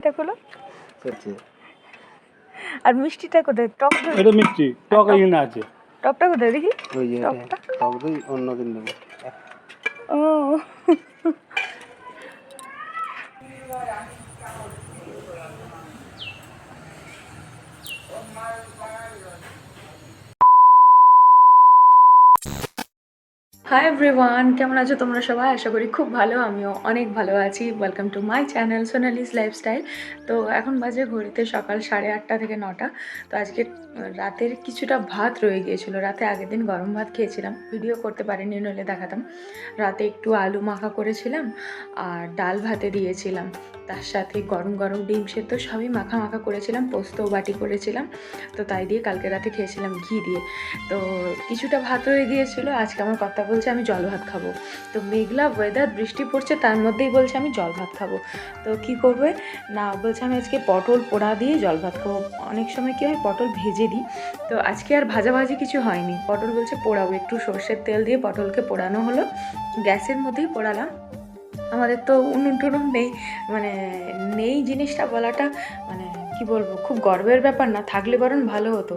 এটা হলো আর মিষ্টিটা কোথায়? টক এটা মিষ্টি টক এখানে আছে। টকটা কোথায়? দেখি। ওই যে টক দই অন্য দিন দেবো। ও। হাই এভরিওয়ান কেমন আছো তোমরা সবাই? আশা করি খুব ভালো, আমিও অনেক ভালো আছি। Welcome to my channel Sonali's lifestyle তো এখন বাজে ঘড়িতে সকাল সাড়ে আটটা থেকে নটা। তো আজকে রাতের কিছুটা ভাত রয়ে গিয়েছিল। রাতে আগের দিন গরম ভাত খেয়েছিলাম। ভিডিও করতে পারিনি, নইলে দেখাতাম। রাতে একটু আলু মাখা করেছিলাম আর ডাল ভাতে দিয়েছিলাম। তার সাথে গরম গরম ডিম সেদ্ধ সবই মাখা মাখা করেছিলাম, পোস্তও বাটি করেছিলাম। তো তাই দিয়ে কালকে রাতে খেয়েছিলাম ঘি দিয়ে। তো কিছুটা ভাত রয়ে গিয়েছিল, আজকে আমার কথা বলছে আমি জল ভাত খাব। তো মেঘলা ওয়েদার বৃষ্টি পড়ছে, তার মধ্যেই বলছে আমি জল ভাত খাব। তো কি করবে? না, বলছে আমি আজকে পটল পোড়া দিয়ে জল ভাত খাব। অনেক সময় কী হয়, পটল ভেজে দিই। তো আজকে আর ভাজাভাজি কিছু হয়নি। পটল বলছে পোড়াবো একটু সর্ষের তেল দিয়ে পটলকে পোড়ানো হলো। গ্যাসের মধ্যেই পোড়ালাম। আমাদের তো উনুন টুনুন নেই মানে নেই জিনিসটা বলাটা মানে কি বলব খুব গর্বের ব্যাপার না থাকলে বরং ভালো হতো।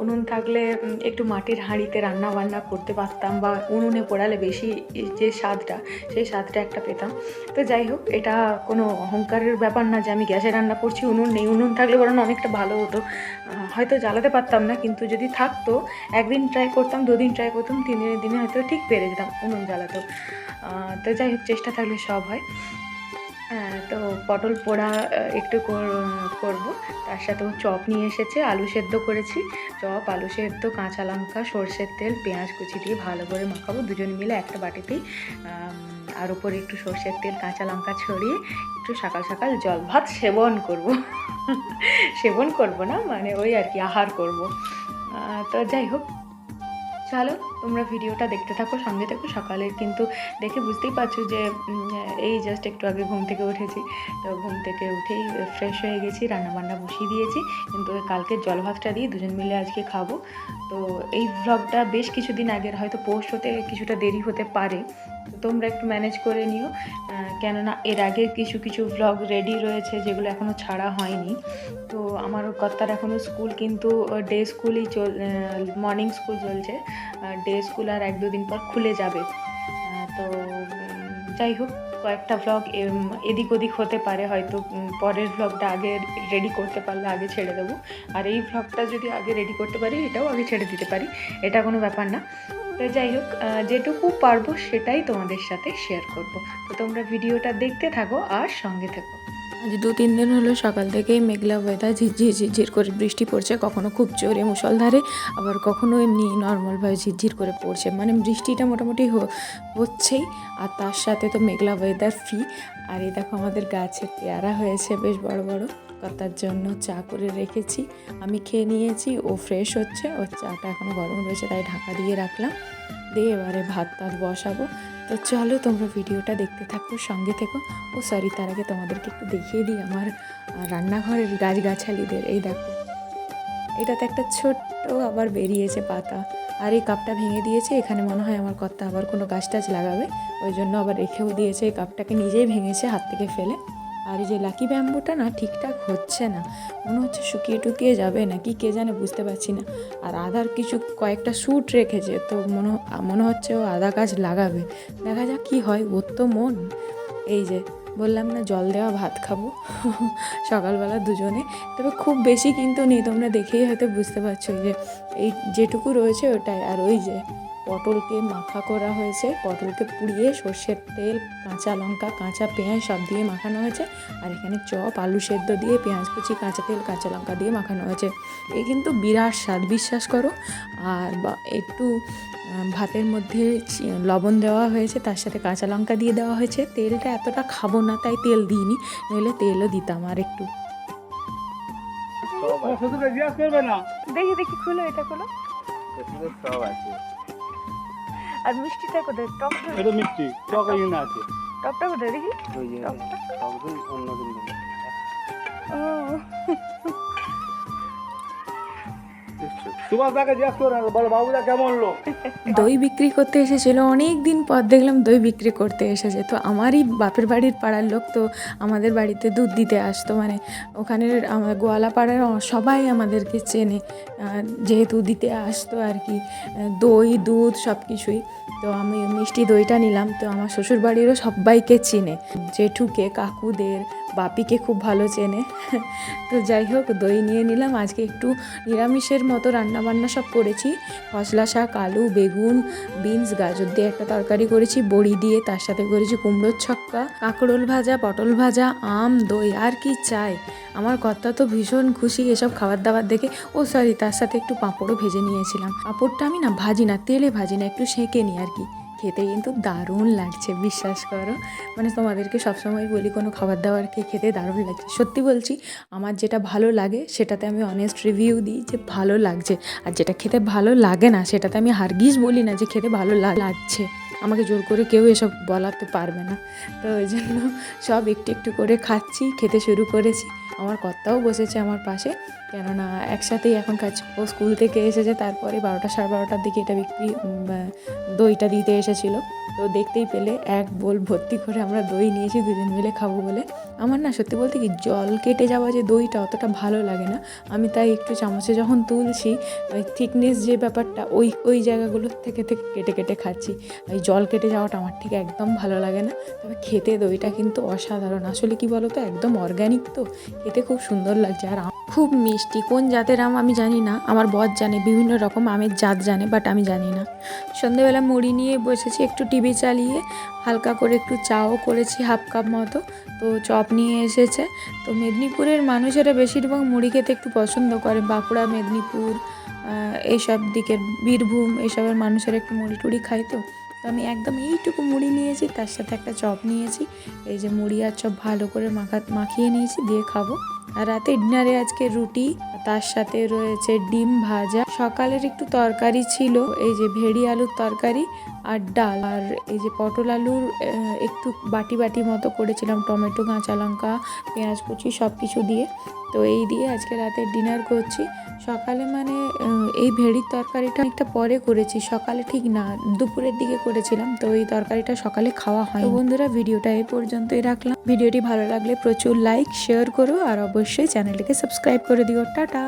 উনুন থাকলে একটু মাটির হাঁড়িতে রান্না বান্না করতে পারতাম বা উনুনে পোড়ালে বেশি যে স্বাদটা সেই স্বাদটা একটা পেতাম। তো যাই হোক এটা কোনো অহংকারের ব্যাপার না যে আমি গ্যাসে রান্না করছি উনুন নেই উনুন থাকলে বরং অনেকটা ভালো হতো। হয়তো জ্বালাতে পারতাম না কিন্তু যদি থাকতো একদিন ট্রাই করতাম দুদিন ট্রাই করতাম তিন দিনের দিনে হয়তো ঠিক পেরে যেতাম উনুন জ্বালাতেও। আহ, তো যাই হোক চেষ্টা থাকলে সব হয়। হ্যাঁ, তো পটল পোড়া একটু কর- করব। তার সাথেও চপ নিয়ে এসেছে আলু সেদ্ধ করেছি। চপ আলু সেদ্ধ কাঁচা লঙ্কা সর্ষের তেল পেঁয়াজ কুচি দিয়ে ভালো করে মাখাবো। দুজন মিলে একটা বাটিতেই আর উপরে একটু সর্ষের তেল কাঁচা লঙ্কা ছড়িয়ে একটু সকাল সকাল জল ভাত সেবন করব। সেবন করব না মানে ওই আর কি আহার করব। তো যাই হোক চলো তোমরা ভিডিওটা দেখতে থাকো, সঙ্গে থাকো। সকালে কিন্তু দেখে বুঝতেই পারছ যে এই জাস্ট একটু আগে ঘুম থেকে উঠেছি। তো ঘুম থেকে উঠেই ফ্রেশ হয়ে গেছি, রান্নাবান্না বসিয়ে দিয়েছি। কিন্তু কালকে জল ভাতটা দিয়ে দুজন মিলে আজকে খাব। তো এই ব্লগটা বেশ কিছুদিন আগের, হয়তো পোস্ট হতে কিছুটা দেরি হতে পারে। তোমরা একটু ম্যানেজ করে নিও। কেননা এর আগে কিছু কিছু ব্লগ রেডি রয়েছে যেগুলো এখনও ছাড়া হয়নি। তো আমার কর্তার এখনও স্কুল কিন্তু ডে স্কুলই চল মর্নিং স্কুল চলছে। ডে স্কুল আর এক দুদিন পর খুলে যাবে। তো যাই হোক, কয়েকটা ব্লগ এদিক ওদিক হতে পারে, হয়তো পরের ব্লগটা আগে রেডি করতে পারলে আগে ছেড়ে দেবো। আর এই ব্লগটা যদি আগে রেডি করতে পারি, এটাও আগে ছেড়ে দিতে পারি, এটা কোনো ব্যাপার না। তো যাই হোক যেটুকু পারব সেটাই তোমাদের সাথে শেয়ার করব। তো তোমরা ভিডিওটা দেখতে থাকো আর সঙ্গে থাকো। আজ দু তিন দিন হলো সকাল থেকেই মেঘলা ওয়েদার ঝিরঝির ঝিরঝির করে বৃষ্টি পড়ছে, কখনো খুব জোরে মুষলধারে, আবার কখনো এমনি নর্মালভাবে ঝিরঝির করে পড়ছে। মানে বৃষ্টিটা মোটামুটি হচ্ছেই, আর তার সাথে তো মেঘলা ওয়েদার ফ্রি আর এই দেখো আমাদের গাছে পেয়ারা হয়েছে, বেশ বড় বড়। তার জন্য চা করে রেখেছি, আমি খেয়ে নিয়েছি, ও ফ্রেশ হচ্ছে, ওর চাটা এখনও গরম রয়েছে, তাই ঢাকা দিয়ে রাখলাম। দিয়ে এবারে ভাত টাত বসাবো। তো চলো তোমরা ভিডিওটা দেখতে থাকো, সঙ্গে থেকো। ও সরি তার আগে তোমাদেরকে একটু দেখিয়ে দিই আমার রান্নাঘরের গাছগাছালিদের। এই দেখো, এটাতে একটা ছোট্ট আবার বেরিয়েছে পাতা। আর এই কাপটা ভেঙে দিয়েছে, এখানে মনে হয় আমার কর্তা আবার কোনো গাছ টাছ লাগাবে। ওই জন্য আবার রেখেও দিয়েছে, এই কাপটাকে নিজেই ভেঙেছে, হাত থেকে ফেলে। আর এই যে লাকি ব্যাম্বুটা না ঠিকঠাক হচ্ছে না, মনে হচ্ছে শুকিয়ে টুকিয়ে যাবে নাকি কে জানে বুঝতে পারছি না। আর আধার কিছু কয়েকটা স্যুট রেখেছে, তো মনে মনে হচ্ছে ও আধা গাছ লাগাবে। দেখা যাক কি হয়, ওর তো মন। এই যে, বললাম না জল দেওয়া ভাত খাব। সকালবেলা দুজনে। তবে খুব বেশি কিন্তু নেই, তোমরা দেখেই হয়তো বুঝতে পারছ যে, এই যেটুকু রয়েছে ওটাই। আর ওই যে পটলকে মাখা করা হয়েছে। পটলকে পুড়িয়ে সর্ষের তেল কাঁচা লঙ্কা কাঁচা পেঁয়াজ সব দিয়ে মাখানো হয়েছে। আর এখানে চপ আলু সেদ্ধ দিয়ে পেঁয়াজ কুচি কাঁচা তেল কাঁচা লঙ্কা দিয়ে মাখানো হয়েছে। এ কিন্তু বিরাট স্বাদ বিশ্বাস করো। আর বা একটু ভাতের মধ্যে লবণ দেওয়া হয়েছে তার সাথে কাঁচা লঙ্কা দিয়ে দেওয়া হয়েছে। তেলটা এতটা খাব না তাই তেল দিইনি নইলে তেলও দিতাম আর একটু। দেখি দেখি খুলো এটা খুলো। সব আছে। আর মিষ্টিটা কোথায় টক এটা মিষ্টি টক এখানে আছে। টকটা কোথায় দেখি? ওই যে টক অন্য দিন ও। দই বিক্রি করতে এসেছিল অনেক দিন পর দেখলাম দই বিক্রি করতে এসেছে। তো আমারই বাপের বাড়ির পাড়ার লোক তো আমাদের বাড়িতে দুধ দিতে আসতো মানে ওখানের গোয়ালা পাড়ার সবাই আমাদেরকে চেনে যেহেতু দিতে আসতো আর কি দই, দুধ সব কিছুই। তো আমি মিষ্টি দইটা নিলাম, তো আমার শ্বশুর বাড়িরও সবাইকে চিনে, জেঠুকে, কাকুদের বাপিকে খুব ভালো চেনে। তো যাই হোক, দই নিয়ে নিলাম। আজকে একটু নিরামিষের মতো রান্নাবান্না সব করেছি। খসলা শাক, আলু, বেগুন, বিনস, গাজর দিয়ে একটা তরকারি করেছি, বড়ি দিয়ে তার সাথে করেছি কুমড়োর ছক্কা, কাঁকরোল ভাজা, পটল ভাজা, আম, দই, আর কি চাই। আমার কর্তা তো ভীষণ খুশি এসব খাবার দাবার দেখে। ও সরি, তার সাথে একটু পাঁপড়ও ভেজে নিয়েছিলাম। পাঁপড়টা আমি না ভাজি না, তেলে ভাজি না, একটু সেঁকে নিই আর কি। খেতে কিন্তু দারুণ লাগছে, বিশ্বাস করো। মানে তোমাদেরকে সবসময় বলি, কোনো খাবার দাবারকে খেতে দারুণ লাগছে। সত্যি বলছি, আমার যেটা ভালো লাগে, সেটাতে আমি অনেস্ট রিভিউ দিই যে ভালো লাগছে। আর যেটা খেতে ভালো লাগে না, সেটাতে আমি হারগিজ বলি না যে খেতে ভালো লাগছে। আমাকে জোর করে কেউ এসব বলাতে পারবে না। তো ওই জন্য সব একটু একটু করে খাচ্ছি, খেতে শুরু করেছি। আমার কর্তাও বসেছে আমার পাশে। কেননা একসাথেই এখন খাচ্ছি ও স্কুল থেকে এসেছে, তারপরে বারোটা সাড়ে বারোটার দিকে এটা বিক্রি দইটা দিতে এসেছিল। তো দেখতেই পেলে এক বোল ভর্তি করে আমরা দই নিয়েছি, দুজন মিলে খাব বলে। আমার না সত্যি বলতে কি জল কেটে যাওয়া যে দইটা অতটা ভালো লাগে না। আমি তাই একটু চামচে যখন তুলছি, ওই থিকনেস যে ব্যাপারটা, ওই ওই জায়গাগুলোর থেকে থেকে কেটে কেটে খাচ্ছি। ওই জল কেটে যাওয়াটা আমার ঠিক একদম ভালো লাগে না। তবে খেতে দইটা কিন্তু অসাধারণ। আসলে কি বলো তো একদম অর্গ্যানিক তো। খেতে খুব সুন্দর লাগছে। আর খুব মিষ্টি। কোন জাতের আম আমি জানি না। আমার বর জানে, বিভিন্ন রকম আমের জাত জানে বাট আমি জানি না। সন্ধেবেলা মুড়ি নিয়ে বসেছি, একটু টিভি চালিয়ে, হালকা করে একটু চাও করেছি হাফ কাপ মতো। তো চপ নিয়ে এসেছে। তো মেদিনীপুরের মানুষেরা বেশিরভাগ মুড়ি খেতে একটু পছন্দ করে। বাঁকুড়া, মেদিনীপুর এইসব দিকের বীরভূম এসবের মানুষেরা একটু মুড়ি টুড়ি খায় তো। তো আমি একদম এইটুকু মুড়ি নিয়েছি, তার সাথে একটা চপ নিয়েছি। এই যে মুড়ি আর চপ ভালো করে মাখা, মাখিয়ে নিয়েছি, দিয়ে খাব। আর রাতে ডিনারে আজকে রুটি, তার সাথে রয়েছে ডিম ভাজা। সকালের একটু তরকারি ছিল, এই যে ভেড়ি আলুর তরকারি আর ডাল আর এই যে পটল আলুর একটু বাটি বাটি মতো করেছিলাম, টমেটো, কাঁচা লঙ্কা, পেঁয়াজ কুচি সব কিছু দিয়ে। তো এই দিয়ে আজকে রাতে ডিনার করছি। সকালে মানে এই ভেড়ির তরকারিটা একটা পরে করেছি, সকালে ঠিক না, দুপুরের দিকে করেছিলাম, তো এই তরকারিটা সকালে খাওয়া হয় বন্ধুরা, ভিডিওটা এই পর্যন্তই রাখলাম। ভিডিওটি ভালো লাগলে প্রচুর লাইক শেয়ার করো, আর অবশ্যই চ্যানেলটিকে সাবস্ক্রাইব করে দিও। টাটা!